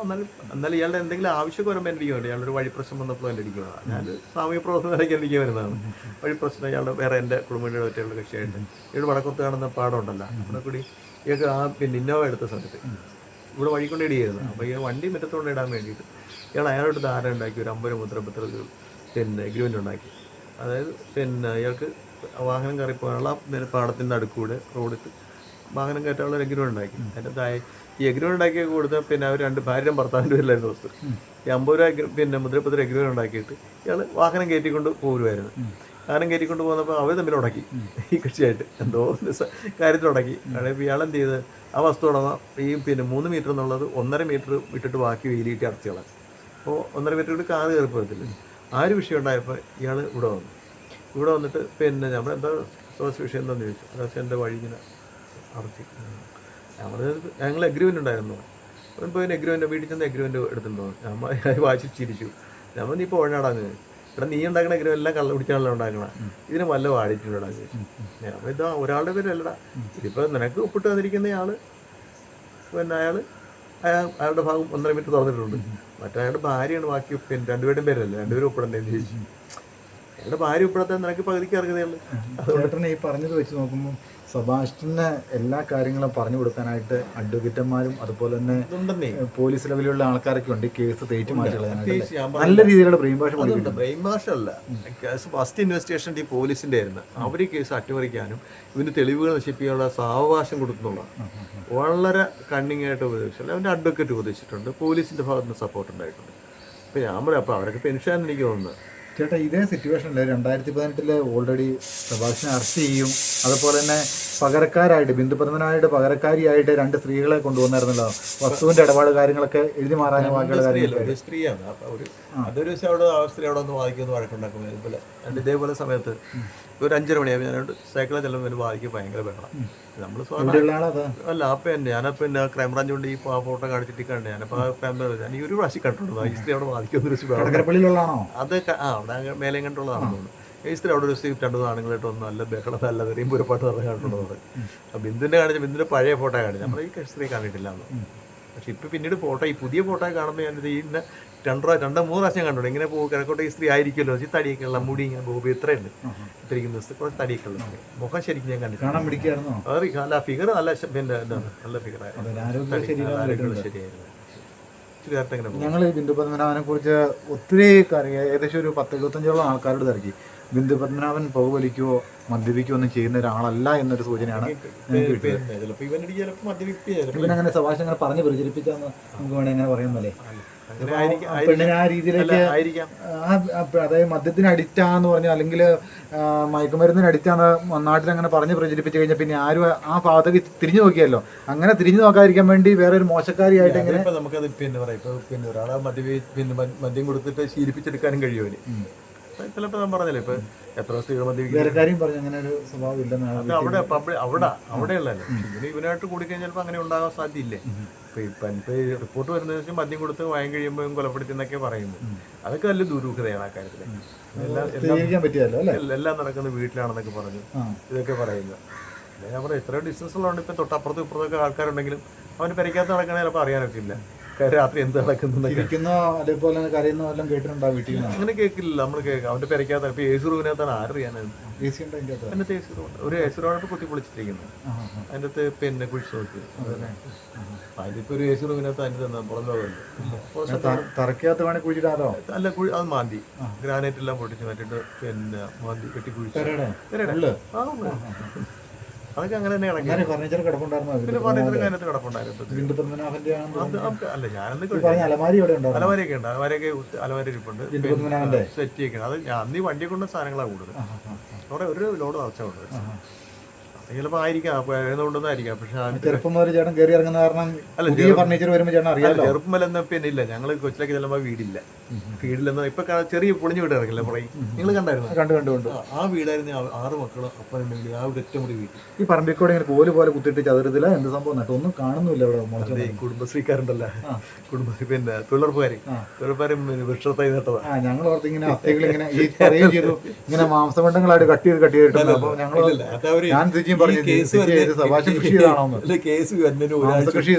എന്നാലും എന്നാലും ഇയാളുടെ എന്തെങ്കിലും ആവശ്യമൊക്കെ വരുമ്പോൾ എന്റെ ഇരിക്കുന്നുണ്ട് ഇയാളൊരു വഴി പ്രശ്നം വന്നപ്പോൾ എന്റെ ഇരിക്കുന്നതാണ് ഞാൻ സാമൂഹ്യ പ്രവർത്തനത്തിലേക്ക് എനിക്ക് വരുന്നതാണ്. വഴി പ്രശ്നം ഇയാളുടെ വേറെ എന്റെ കുടുംബയുടെ ഒറ്റയുള്ള കക്ഷിയായിട്ട്. ഇവിടെ വടക്കത്ത് കാണുന്ന പാടമുണ്ടല്ലോ അവിടെ കൂടി ഇയാൾക്ക് ആ പിന്നെ ഇന്നോവ എടുത്ത സമയത്ത് ഇവിടെ വഴി കൊണ്ട് ഇടിയായിരുന്നു. അപ്പോൾ ഈ വണ്ടി മുറ്റത്തോണ്ട് ഇടാൻ വേണ്ടിയിട്ട് ഇയാൾ അയാളോട് ധാരണ ഉണ്ടാക്കി ഒരു അമ്പത് മുദ്രപത്രത്തിൽ പിന്നെ എഗ്രിമെന്റ് ഉണ്ടാക്കി. അതായത് പിന്നെ ഇയാൾക്ക് വാഹനം കയറി പോകാനുള്ള പാടത്തിന്റെ അടുക്കൂടെ റോഡിട്ട് വാഹനം കയറ്റാനുള്ള ഒരു എഗ്രിമെന്റ് ഉണ്ടാക്കി. അതിന്റെ താഴെ ഈ എഗ്രിമെന്റ് ഉണ്ടാക്കി കൊടുത്ത പിന്നെ അവർ രണ്ട് ഭാര്യയും ഭർത്താവിന്റെ പേരിലായിരുന്നു വസ്തു ഈ അമ്പത് രൂപ പിന്നെ മുദ്രപത്ര എഗ്രിമെന്റ് ഉണ്ടാക്കിയിട്ട് ഇയാൾ വാഹനം കയറ്റിക്കൊണ്ട് പോരുമായിരുന്നു വാഹനം കയറ്റിക്കൊണ്ട് പോകുന്നപ്പോൾ അവർ തമ്മിൽ ഉടക്കി. ഈ കൃഷിയായിട്ട് എന്തോ കാര്യത്തിലുടക്കി ഉടക്കി. അതായത് ഇയാളെന്ത് ചെയ്ത്? ആ വസ്തു ഉടമ ഈ പിന്നെ മൂന്ന് മീറ്റർ എന്നുള്ളത് ഒന്നര മീറ്റർ വിട്ടിട്ട് ബാക്കി വെയിലിട്ട് അടച്ചു കളഞ്ഞു അപ്പോൾ ഒന്നര മീറ്റർ കൂടി കാറ് കയറി പോകത്തില്ല. ആ ഒരു വിഷയം ഉണ്ടായപ്പോൾ ഇയാൾ ഇവിടെ വന്നു. ഇവിടെ വന്നിട്ട് പിന്നെ നമ്മൾ എന്താ സോഴ്സ് വിഷയം എന്താണെന്ന് ചോദിച്ചു. അതായത് എന്റെ വഴി ഇങ്ങനെ അടച്ചു. നമ്മൾ ഞങ്ങൾ എഗ്രിമെന്റ് ഉണ്ടായിരുന്നു. അവൻ പോയി എഗ്രിമെന്റ് വീട്ടിൽ ചെന്ന് എഗ്രിമെന്റ് എടുത്തിട്ടുണ്ടോ. ഞാൻ വായിച്ച് ചിരിച്ചു. നമ്മൾ നീ ഇപ്പോൾ ഒഴിനാടാന്ന് ഇവിടെ നീ ഉണ്ടാക്കണ ഗ്രഹം എല്ലാം കള്ള പിടിച്ചാണല്ലോ ഉണ്ടാക്കണ ഇതിന് വല്ല വാടിയിട്ടുണ്ടാ ഞാൻ ഇതാ ഒരാളുടെ പേരല്ലടാ. ഇതിപ്പോൾ നിനക്ക് ഒപ്പിട്ട് തന്നിരിക്കുന്ന ആൾ പിന്നെ അയാൾ അയാളുടെ ഭാഗം ഒന്നര മീറ്റർ തുറന്നിട്ടുണ്ട്. മറ്റേ അയാളുടെ ഭാര്യയാണ് ബാക്കി പിന്നെ രണ്ടുപേരും പേരല്ലേ? രണ്ടുപേരും ഒപ്പിടണ്ടേന്ന് ചോദിച്ചു. അയാളുടെ ഭാര്യ ഒപ്പിടത്തെ നിനക്ക് പകുതിക്ക് ഇറങ്ങുന്നേ ഉള്ളൂ ചേട്ടനെ ഈ പറഞ്ഞത് വെച്ച് നോക്കുമ്പോൾ സബാഷിന് എല്ലാ കാര്യങ്ങളും പറഞ്ഞു കൊടുക്കാനായിട്ട് അഡ്വക്കേറ്റന്മാരും അതുപോലെ തന്നെ പോലീസ് ലെവലിലുള്ള ആൾക്കാരൊക്കെ ഉണ്ട്. കേസ് തേറ്റ് മാറ്റി നല്ല രീതിയിലുള്ള ബ്രെയിൻ ഭാഷ ബ്രെയിൻ ഭാഷ അല്ല കേസ് ഫസ്റ്റ് ഇൻവെസ്റ്റിഗേഷൻ ഈ പോലീസിന്റെ ആയിരുന്നു. അവർ ഈ കേസ് അട്ടിമറിക്കാനും ഇതിന് തെളിവുകൾ നശിപ്പിക്കാനുള്ള സാവകാശം കൊടുക്കുന്നുള്ള വളരെ കണ്ണിങ് ആയിട്ട് ഉപദേശിച്ചു അവന്റെ അവന്റെ അഡ്വക്കേറ്റ് ഉപദേശിച്ചിട്ടുണ്ട്. പോലീസിന്റെ ഭാഗത്തുനിന്ന് സപ്പോർട്ട് ഉണ്ടായിട്ടുണ്ട്. അപ്പോൾ ഞാൻ പറയാം അപ്പോൾ അവരൊക്കെ പെൻഷൻ എനിക്ക് തോന്നുന്നത് ചേട്ടാ ഇതേ സിറ്റുവേഷൻ അല്ലേ രണ്ടായിരത്തി പതിനെട്ടിൽ ഓൾറെഡി പ്രഭാഷണം അറസ്റ്റ് ചെയ്യും. അതുപോലെ തന്നെ പകരക്കാരായിട്ട് ബിന്ദുപ്രതനായിട്ട് പകരക്കാരിയായിട്ട് രണ്ട് സ്ത്രീകളെ കൊണ്ടുവന്നായിരുന്നല്ലോ. വസ്തുവിന്റെ ഇടപാട് കാര്യങ്ങളൊക്കെ എഴുതി മാറാനും ബാക്കിയുള്ള സ്ത്രീയാണ്. അതൊരു അവിടെ ആ സ്ത്രീ അവിടെ ഒന്ന് വാദിക്കുന്നു വഴക്കുണ്ടാക്കും. ഇതുപോലെ ഇതേപോലെ സമയത്ത് ഒരു അഞ്ചര മണിയാകുമ്പോൾ ഞാനോട് സൈക്കിളിൽ ചെല്ലുമ്പോൾ ഒരു വാദിക്ക് ഭയങ്കര ബഹളം. നമ്മൾ അല്ല അപ്പം എന്നെ ഞാനപ്പം പിന്നെ ക്രൈംബ്രാഞ്ച് കൊണ്ട് ഈ ഫോട്ടോ കാണിച്ചിട്ട് കണ്ടു. ഞാനപ്പോൾ ആ ക്രൈം ഞാൻ ഈ ഒരു പ്രാവശ്യം കണ്ടിട്ടുണ്ട് ഈ സ്ത്രീ അവിടെ വാദിക്കുന്ന ഒരു അത് ആ അവിടെ അങ്ങ് മേലെ കണ്ടുള്ളതാണെന്ന് തോന്നുന്നു. ഈ സ്ത്രീ അവിടെ ഒരു രണ്ടു ആണുങ്ങളായിട്ട് ഒന്ന് നല്ല ബഹളം നല്ല തെറിയും പുരപ്പാട്ട് നല്ല കണ്ടിട്ടുള്ളത് ബിന്ദുവിന്റെ കാണിച്ച ബിന്ദുവിന്റെ പഴയ ഫോട്ടോ കാണിച്ചു നമ്മൾ ഈ സ്ത്രീ കണ്ടിട്ടില്ല എന്ന് പക്ഷെ ഇപ്പം പിന്നീട് ഫോട്ടോ ഈ പുതിയ ഫോട്ടോ കാണുമ്പോൾ ഞാൻ ഈ ഇന്ന രണ്ടോ രണ്ടോ മൂന്ന് പ്രാവശ്യം കണ്ടു ഇങ്ങനെ പോകും കിഴക്കോട്ടെ ഈ സ്ത്രീ ആയിരിക്കുമല്ലോ. ഈ തടിയൊക്കെ ഉള്ള മുടി ഇങ്ങനെ ബോബി ഇത്രയുണ്ട്. ഇത്രയും സ്ത്രീ കുറച്ച് തടിയൊക്കെ ഉള്ള മുഖം ശരിക്കും ഞാൻ കണ്ടിട്ടുണ്ട് കാണാൻ പിടിക്കായിരുന്നോ? അത് നല്ല ഫിഗർ നല്ല പിന്നെ നല്ല ഫിഗറായിരുന്നു ശരിയായിരുന്നു. ഞങ്ങൾ ബിന്ദു പത്മനാഭനെ കുറിച്ച് ഒത്തിരി കാര്യം ഏകദേശം ഒരു പത്ത് എഴുപത്തഞ്ചോളം ആൾക്കാരോട് തിരക്കി. ബിന്ദു പത്മനാഭൻ പുകവലിക്കുകയോ മദ്യപിക്കുകയോ ഒന്നും ചെയ്യുന്ന ഒരാളല്ല എന്നൊരു സൂചനയാണ് ഇവനങ്ങനെ സഭാഷ് അങ്ങനെ പറഞ്ഞ് പ്രചരിപ്പിക്കാന്ന് നമുക്ക് വേണമെങ്കിൽ അങ്ങനെ പറയാൻ അങ്ങനെ ആ പെണ്ണിനെ ആ രീതിയിലേക്ക് അതായത് മദ്യത്തിന് അഡിക്റ്റാന്ന് പറഞ്ഞാൽ അല്ലെങ്കിൽ മയക്കുമരുന്നിന് അഡിക്റ്റാന്ന് നാട്ടിൽ അങ്ങനെ പറഞ്ഞ് പ്രചരിപ്പിച്ചു കഴിഞ്ഞാൽ പിന്നെ ആരും ആ ഭാഗത്തേക്ക് തിരിഞ്ഞു നോക്കിയല്ലോ. അങ്ങനെ തിരിഞ്ഞു നോക്കാതിരിക്കാൻ വേണ്ടി വേറെ ഒരു മോശക്കാരിയായിട്ട് ഇപ്പൊ നമുക്കത് പിന്നെ പറയാം ഇപ്പൊ പിന്നെ ഒരാളെ മദ്യ പിന്നെ മദ്യം കൊടുത്തിട്ട് ശീലിപ്പിച്ചെടുക്കാനും കഴിയുമോ ചിലപ്പോൾ ഞാൻ പറഞ്ഞില്ലേ ഇപ്പൊ എത്ര സ്ത്രീകൾ മദ്യപിക്കും പറഞ്ഞു അങ്ങനെ ഒരു സ്വഭാവം ഇല്ലെന്നാണ് അത് അവിടെ അവിടെ അവിടെയുള്ളതല്ലേ. ഇവന് ഇവനായിട്ട് കൂടിക്കഴിഞ്ഞാൽ ചിലപ്പോൾ അങ്ങനെ ഉണ്ടാകാൻ സാധ്യയില്ലേ ഇപ്പൊ ഇപ്പൊ ഇപ്പൊ ഈ റിപ്പോർട്ട് വരുന്നത് വെച്ചാൽ മദ്യം കൊടുത്ത് വായം കഴിയുമ്പോഴും കൊലപ്പെടുത്തി എന്നൊക്കെ പറയുന്നു അതൊക്കെ വലിയ ദുരൂഹതയാണ് ആ കാര്യത്തിൽ. എല്ലാം എല്ലാം നടക്കുന്നത് വീട്ടിലാണെന്നൊക്കെ പറഞ്ഞു. ഇതൊക്കെ പറയുന്നു. അല്ലെങ്കിൽ ഞാൻ എത്രയോ ഡിസ്റ്റൻസ് ഉള്ളതുകൊണ്ട് ഇപ്പം തൊട്ടപ്പുറത്തും ഇപ്പുറത്തൊക്കെ ആൾക്കാരുണ്ടെങ്കിലും അവന് പരിക്കാത്ത നടക്കണേ ചിലപ്പോൾ അറിയാനൊക്കെ ഇല്ല. രാത്രി എന്ത് നടക്കുന്നൊക്കെ അതേപോലെ കരയുന്ന എല്ലാം കേട്ടിട്ടുണ്ടോ വീട്ടിൽ നിന്ന്? അങ്ങനെ കേൾക്കില്ല. നമ്മൾ കേൾക്കാം. അവന്റെ പെരക്കാത്ത ഇപ്പൊ ഏസി റൂമിനകത്താണ് ആരറിയാനാണ് എ സി ഉണ്ട് അതിന്റെ അതിനകത്ത് ഏസി ഒരു ഏസി റൂമായിട്ട് കുത്തി ആ. അതിന്റെ അകത്ത് പിന്നെ കുഴിച്ച് നോക്കി അതിപ്പോ ഒരു ഏസി റൂമിനകത്ത് അതിന് തന്നെ പുറം ലോകമല്ലേ വേണേൽ കുഴിച്ചിടാതോ അല്ല കുഴി അത് മാന്തി. ഗ്രാനൈറ്റ് എല്ലാം പൊട്ടിച്ച് മാറ്റിട്ട് പിന്നെ മാന്തി കെട്ടി കുഴിച്ചു. ആ. അതൊക്കെ അങ്ങനെ തന്നെ അങ്ങനെ ഫർണിച്ചർ കിടപ്പുണ്ടായിരുന്നോ പറഞ്ഞിട്ട് അതിനകത്ത് കിടപ്പുണ്ടായിരുന്നു. അല്ല ഞാനന്ന് അലമാരി അലമാരയൊക്കെ ഉണ്ട്. അലമാരിയൊക്കെ അലമാരി ഇരിപ്പുണ്ട്. ബിന്ദു പത്മനാഭന്റെ. സെറ്റ് ചെയ്യണം അത് അന്ന് ഈ വണ്ടി കൊണ്ട് സാധനങ്ങളാണ് കൂടുതൽ. അവിടെ ഒരു ലോഡ് നിറച്ചുണ്ട് ചിലപ്പോൾ ആയിരിക്കാം. എഴുതുകൊണ്ടൊന്നായിരിക്കാം പക്ഷെ ചെറുപ്പം മുതൽ ചേട്ടൻ കയറി ഇറങ്ങുന്ന കാരണം പുതിയ ഫർണിച്ചർ വരുമ്പോൾ ചേട്ടൻ അറിയാലോ? ചെറുപ്പമല്ലെന്ന് പിന്നെ ഇല്ല. ഞങ്ങൾ കൊച്ചിലേക്ക് ചെല്ലുമ്പോൾ വീടില്ല. വീടില്ലെന്ന് ഇപ്പൊ ചെറിയ പൊളിഞ്ഞു വീട് ഇറങ്ങില്ല പറയും നിങ്ങൾ കണ്ടായിരുന്നു? കണ്ടു കണ്ടു കണ്ടു. ആ വീടായിരുന്നു ആറ് മക്കളും അപ്പം വീട് ആ ഒരു ഒറ്റ മുടി വീട്ടിൽ ഈ പറമ്പിക്കൂടെ ഇങ്ങനെ കോൽ പോലെ കുത്തിയിട്ട് ചതുരത്തില എന്ത് സംഭവം നട്ടോ? ഒന്നും കാണുന്നില്ല ഈ കുടുംബശ്രീക്കാരുണ്ടല്ലോ. കുടുംബശ്രീ പിന്നെ തൊഴിലുറപ്പുകാരി. തൊഴിലുറപ്പുകാരും വൃക്ഷത്തായി നട്ടതാ. ഞങ്ങൾ ഓർത്ത് ഇങ്ങനെ അസ്ഥികൾ ഇങ്ങനെ ഇങ്ങനെ മാംസമണ്ഡങ്ങളായിട്ട് കട്ട് ചെയ്ത് കട്ട് ചെയ്തിട്ടുണ്ട് അപ്പൊ ഞങ്ങൾ ഞാൻ തിരിച്ചും പറഞ്ഞു കേസ് കേസ് വരുന്നതിന് ഒരാഴ്ച കൃഷി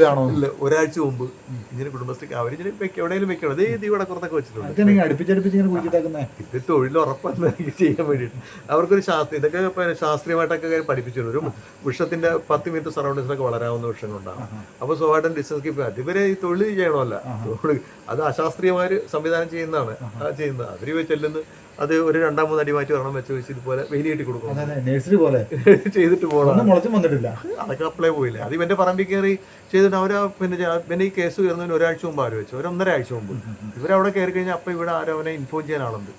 ചെയ്താണോ കുടുംബശ്രീക്ക് അവർ ഇങ്ങനെ വെക്കും. എവിടെയെങ്കിലും വെക്കണം അതേ ഇത് ഇവിടെ കുറത്തൊക്കെ വെച്ചിട്ടുണ്ട്. അടുപ്പിച്ചടുപ്പിച്ച് ഇങ്ങനെ ഇത് തൊഴിൽ ഉറപ്പാണ് ചെയ്യാൻ വേണ്ടിയിട്ട്. അവർക്കൊരു ശാസ്ത്രീയ ഇതൊക്കെ ശാസ്ത്രീയമായിട്ടൊക്കെ പഠിപ്പിച്ചിട്ടുണ്ട്. ഒരു വൃക്ഷത്തിന്റെ പത്ത് മീറ്റർ സറൗണ്ടിങ്സിലൊക്കെ വളരാവുന്ന വൃക്ഷങ്ങളുണ്ടാവും. അപ്പൊ സ്വാഭാവികം ഡിസ്റ്റൻസ് കീപ്പ് അതിവരെ ഈ തൊഴിൽ ചെയ്യണമല്ല. തൊഴിൽ അത് അശാസ്ത്രീയമായ സംവിധാനം ചെയ്യുന്നതാണ്. ചെയ്യുന്നത്. അവർ ചെല്ലുന്ന. അത് ഒരു രണ്ടാം മൂന്ന് അടി മാറ്റി ഒരെണ്ണം വെച്ച് വെച്ച് ഇതുപോലെ വെയിൽ കിട്ടി കൊടുക്കും നേഴ്സറി പോലെ. ചെയ്തിട്ട് പോകണം മുളച്ചും വന്നിട്ടില്ല. അതൊക്കെ അപ്ലൈ പോയില്ല? അത് ഇവന്റെ പറമ്പിൽ കയറി ചെയ്തിട്ട് അവർ പിന്നെ പിന്നെ ഈ കേസ് ഉയർന്നതിന് ഒരാഴ്ച മുമ്പ് ആര് വെച്ചു ഒരു ഒന്നര ആഴ്ച മുമ്പ്. ഇവരവിടെ കയറി കഴിഞ്ഞാൽ അപ്പം ഇവിടെ ആരോ അവനെ ഇൻഫോം ചെയ്യാൻ ആളുണ്ട്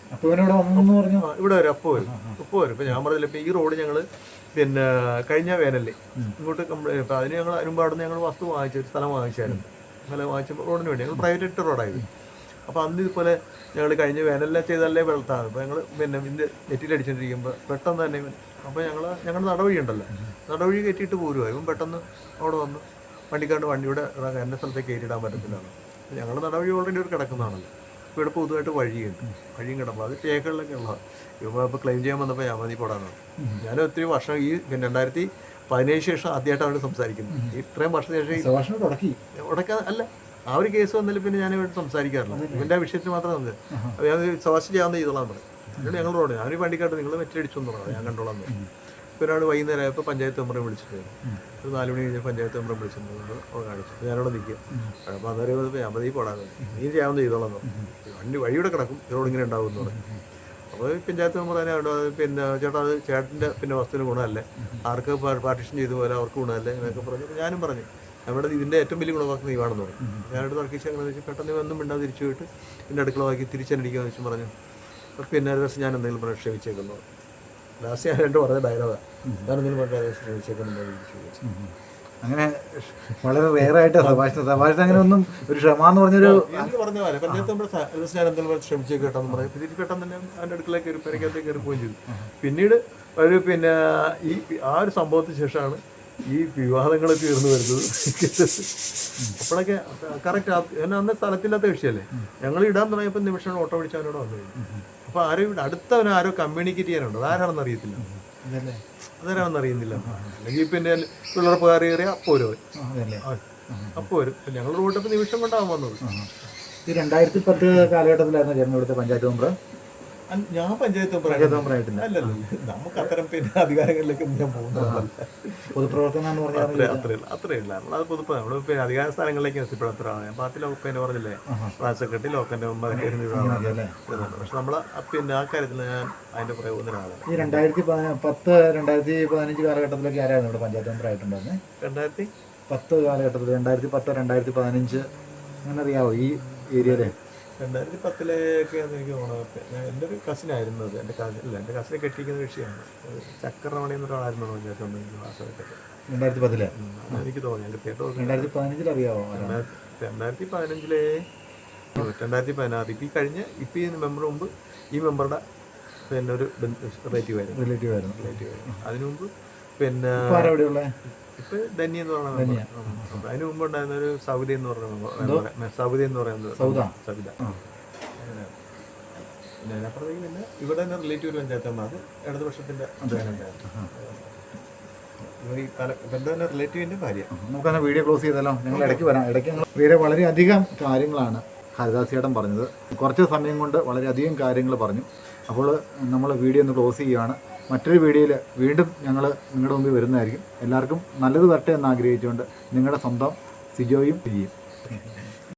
ഇവിടെ വരും. അപ്പോൾ വരും. ഇപ്പോൾ വരും. ഇപ്പം ഞാൻ പറഞ്ഞില്ല ഇപ്പം ഈ റോഡ് ഞങ്ങൾ പിന്നെ കഴിഞ്ഞ വേനലിൽ ഇങ്ങോട്ട് കംപ്ലൈൻ ഇപ്പം അതിന് ഞങ്ങൾ അനുമ്പാടുന്ന് ഞങ്ങൾ വസ്തു വാങ്ങിച്ച ഒരു സ്ഥലം വാങ്ങിച്ചായിരുന്നു. സ്ഥലം വാങ്ങിച്ചപ്പോൾ റോഡിന് വേണ്ടി. ഞങ്ങൾ പ്രൈവറ്റ് ഇട്ട റോഡായിരുന്നു അപ്പോൾ അന്ന് ഇതുപോലെ ഞങ്ങൾ കഴിഞ്ഞ വേനലിലെ ചെയ്തല്ലേ വെള്ളത്താണ് അപ്പോൾ ഞങ്ങൾ പിന്നെ ഇതിന്റെ നെറ്റിലടിച്ചോണ്ടിരിക്കുമ്പോൾ പെട്ടെന്ന് തന്നെ അപ്പോൾ ഞങ്ങൾ ഞങ്ങളുടെ നടവഴി ഉണ്ടല്ലോ നടവഴി കയറ്റിയിട്ട് പോരുമായിരുന്നു പെട്ടെന്ന് അവിടെ വന്ന്. വണ്ടിക്കാണ്ട് വണ്ടിയുടെ എന്റെ സ്ഥലത്തേക്ക് കയറ്റിയിടാൻ പറ്റത്തില്ലാണ് ഞങ്ങൾ നടപടി ഓൾറെഡി ഒരു കിടക്കുന്നതാണല്ലോ. അപ്പോൾ ഇവിടെ പൊതുവായിട്ട് വഴിയുണ്ട്. വഴിയും കിടപ്പോൾ അത് രേഖകളിലൊക്കെ ഉള്ളതാണ്. ഇപ്പോൾ ഇപ്പോൾ ക്ലെയിം ചെയ്യാൻ വന്നപ്പോൾ ഞാൻ മതി പോടാനാണ് ഞാൻ ഒത്തിരി വർഷം ഈ പിന്നെ രണ്ടായിരത്തി പതിനേഴ് ശേഷം ആദ്യമായിട്ടാണ് അവർ സംസാരിക്കുന്നത്. ഇത്രയും വർഷത്തിന് ശേഷം ഉടക്കാൻ അല്ല ആ ഒരു കേസ് വന്നാലും പിന്നെ ഞാൻ ഇവിടെ സംസാരിക്കാറില്ല ഇവന്റെ ആ വിഷയത്തിൽ മാത്രം സംസാരിക്കും അപ്പോൾ ഞാൻ സവാസ്റ്റ് ചെയ്യാവുന്ന ചെയ്തോളാം പറയും എന്നിട്ട് ഞങ്ങൾ റോഡ് ഞാൻ വണ്ടിക്കാട്ട് നിങ്ങൾ വെച്ചടിച്ചു എന്ന് പറഞ്ഞു. ഞാൻ കണ്ടോളാം പിന്നെ പറഞ്ഞു. ഒരാൾ വൈകുന്നേരം ആയപ്പോൾ പഞ്ചായത്ത് മെമ്പറെ വിളിച്ചിട്ട് ഒരു നാല് മണി പഞ്ചായത്ത് മെമ്പർ വിളിച്ചിട്ടുണ്ട്. ഒരാൾ കാണിച്ചു. ഞാനവിടെ നിൽക്കുക. അപ്പോൾ അന്നേരം ഞാൻ മതി പോടാന്ന് നീ ചെയ്യാവുന്ന ചെയ്തോളാം പറഞ്ഞു. വണ്ടി വഴിയുടെ കിടക്കും. ഇതോടെ ഇങ്ങനെ ഉണ്ടാവും എന്ന് പറഞ്ഞു. അപ്പോൾ പഞ്ചായത്ത് മെമ്പർ തന്നെ അവിടെ പിന്നെ ചേട്ടാ അത് ചേട്ടന്റെ പിന്നെ വസ്തുവിന് ഗുണമല്ലേ? ആർക്ക് പാർട്ടിഷൻ ചെയ്ത് പോലെ അവർക്ക് ഗുണമല്ലേ? എന്നൊക്കെ പറഞ്ഞു. ഞാനും പറഞ്ഞു നമ്മുടെ ഇതിന്റെ ഏറ്റവും വലിയ ഗുണമാക്കുന്നത് നീവാണെന്ന് പറഞ്ഞു. ഞാനോട് തർക്കിച്ച് അങ്ങനെ വെച്ച് പെട്ടെന്ന് ഒന്നും മിണ്ടാതെ തിരിച്ചു പോയിട്ട് എന്റെ അടുക്കളമാക്കി തിരിച്ചടിക്കാന്ന് വെച്ച് പറഞ്ഞു. പിന്നെ ഒരു ദിവസം ഞാൻ എന്തെങ്കിലും ക്ഷമിച്ചേക്കുന്നു ലാസ്റ്റ് ഞാൻ രണ്ട് പറഞ്ഞ ഡയലോഗാണ് പറഞ്ഞ ക്ഷമിച്ചേക്കുന്നു എന്ന് ചോദിച്ചു. അങ്ങനെ വളരെ റെയറായിട്ട് സഭാഷണം സഭാഷണം അങ്ങനെ ഒന്നും ഒരു ക്ഷമ എന്ന് പറഞ്ഞൊരു പറഞ്ഞ പോലെ പഞ്ചായത്ത് നമ്മുടെ പറഞ്ഞ് ക്ഷമിച്ചേ കേട്ടെന്ന് പറഞ്ഞു തിരിച്ച് പെട്ടെന്ന് തന്നെ അതിന്റെ അടുക്കളയിൽ കയറി പെരക്കകത്തേക്ക് കയറി പോവുകയും ചെയ്തു. പിന്നീട് ഒരു പിന്നെ ഈ ആ ഒരു സംഭവത്തിന് ശേഷമാണ് ഈ വിവാദങ്ങൾ തീർന്നു വരുന്നത്. അപ്പോഴൊക്കെ കറക്റ്റ് എന്നെ അന്ന് സ്ഥലത്തില്ലാത്ത വിഷയമല്ലേ ഞങ്ങൾ ഇടാൻ തുടങ്ങിയപ്പോൾ നിമിഷം ഓട്ടോ പിടിച്ച് വന്നു വന്നു അപ്പോൾ ആരും ഇവിടെ അടുത്തവൻ ആരോ കമ്മ്യൂണിക്കേറ്റ് ചെയ്യാനുണ്ട്. അതാരാണെന്ന് അറിയത്തില്ല. അതാരാണെന്ന് അറിയുന്നില്ല. അല്ലെങ്കിൽ പിന്നെ പിള്ളേർ കയറി അപ്പോൾ അവൻ. ആ, അതല്ലേ. അപ്പോൾ വരും ഞങ്ങൾ റോട്ടപ്പോൾ നിമിഷം കൊണ്ടാവാൻ വന്നത്. ഈ രണ്ടായിരത്തി പത്ത് കാലഘട്ടത്തിലായിരുന്നു ചേട്ടൻ ഇവിടുത്തെ പഞ്ചായത്ത് മെമ്പർ. ഞാൻ പഞ്ചായത്ത് അല്ലല്ല നമുക്ക് അത്തരം പിന്നെ അധികാരങ്ങളിലേക്ക് ഞാൻ പോകുന്നില്ല പൊതുപ്രവർത്തനം എന്ന് പറഞ്ഞാൽ അത്രയില്ല അത്രയില്ല നമ്മളത് പൊതുപ്പ് നമ്മൾ പിന്നെ അധികാര സ്ഥലങ്ങളിലേക്ക് എത്തിപ്പെടും അത്ര ഞാൻ പാർട്ടി ലോക്കന്റെ പറഞ്ഞില്ലേ? ട്രാൻസ് സെക്രട്ടറി ലോക്കന്റെ പക്ഷെ നമ്മൾ പിന്നെ ആ കാര്യത്തിൽ ഞാൻ അതിന്റെ പുറകെ ഒന്നിനാണ് ഈ രണ്ടായിരത്തി പത്ത് രണ്ടായിരത്തി പതിനഞ്ച് കാലഘട്ടത്തിലൊക്കെ ആരായിരുന്നു ഇവിടെ പഞ്ചായത്ത് മെമ്പർ ആയിട്ടുണ്ടായിരുന്നത് രണ്ടായിരത്തി? പത്ത് കാലഘട്ടത്തിൽ രണ്ടായിരത്തി പത്ത് രണ്ടായിരത്തി പതിനഞ്ച്. അങ്ങനെ അറിയാവോ ഈ ഏരിയയിലെ? രണ്ടായിരത്തി പത്തിലേക്ക് എനിക്ക് തോന്നുന്നത് ഞാൻ എന്റെ ഒരു കസിൻ ആയിരുന്നു അത്. എന്റെ കസിൻ അല്ല എന്റെ കസിനെ കെട്ടിക്കുന്ന വിഷയമാണ്. ചക്രമണി എന്നൊരാളായിരുന്നു പഞ്ചായത്ത് മെമ്പർ ക്ലാസ്സായിട്ടൊക്കെ രണ്ടായിരത്തി പത്തിൽ? എനിക്ക് തോന്നി. എന്റെ പേര് രണ്ടായിരത്തി പതിനഞ്ചിൽ? രണ്ടായിരത്തി രണ്ടായിരത്തി പതിനഞ്ചിലെ രണ്ടായിരത്തി പതിനാറ്. ഇപ്പം ഈ കഴിഞ്ഞ ഇപ്പം ഈ മെമ്പർ മുമ്പ് ഈ മെമ്പറുടെ പിന്നെ ഒരു റിലേറ്റീവ് ആയിരുന്നു റിലേറ്റീവ് ആയിരുന്നു റിലേറ്റീവ് ആയിരുന്നു അതിനു മുമ്പ് പിന്നെ ഇപ്പൊ ധന്യ എന്ന്. ഉം. അതിന് മുമ്പ് ഉണ്ടായിരുന്ന ഒരു സൗദി എന്ന് പറഞ്ഞ. സൗദി എന്ന് പറയുന്നത് സൗദ? അതിനപ്പുറത്തേക്ക് പിന്നെ ഇവിടെ തന്നെ റിലേറ്റീവ് ഒരു പഞ്ചായത്ത്. മെമ്പർ അത് ഇടതുപക്ഷത്തിന്റെ റിലേറ്റീവിന്റെ ഭാര്യ. നമുക്കങ്ങനെ വീഡിയോ ക്ലോസ് ചെയ്തല്ലോ ഞങ്ങൾ ഇടയ്ക്ക് വരാം. ഇടയ്ക്ക് ഞങ്ങൾ വീഡിയോ വളരെയധികം കാര്യങ്ങളാണ് ഹരിദാസിയേട്ടൻ പറഞ്ഞത്. കുറച്ച് സമയം കൊണ്ട് വളരെയധികം കാര്യങ്ങൾ പറഞ്ഞു. അപ്പോൾ നമ്മൾ വീഡിയോ ഒന്ന് ക്ലോസ് ചെയ്യുകയാണ്. മറ്റൊരു വീഡിയോയിൽ വീണ്ടും ഞങ്ങൾ നിങ്ങളുടെ മുമ്പിൽ വരുന്നതായിരിക്കും. എല്ലാവർക്കും നല്ലത് വരട്ടെ എന്ന് ആഗ്രഹിച്ചുകൊണ്ട് നിങ്ങളുടെ സ്വന്തം സിജോയും വിജിയും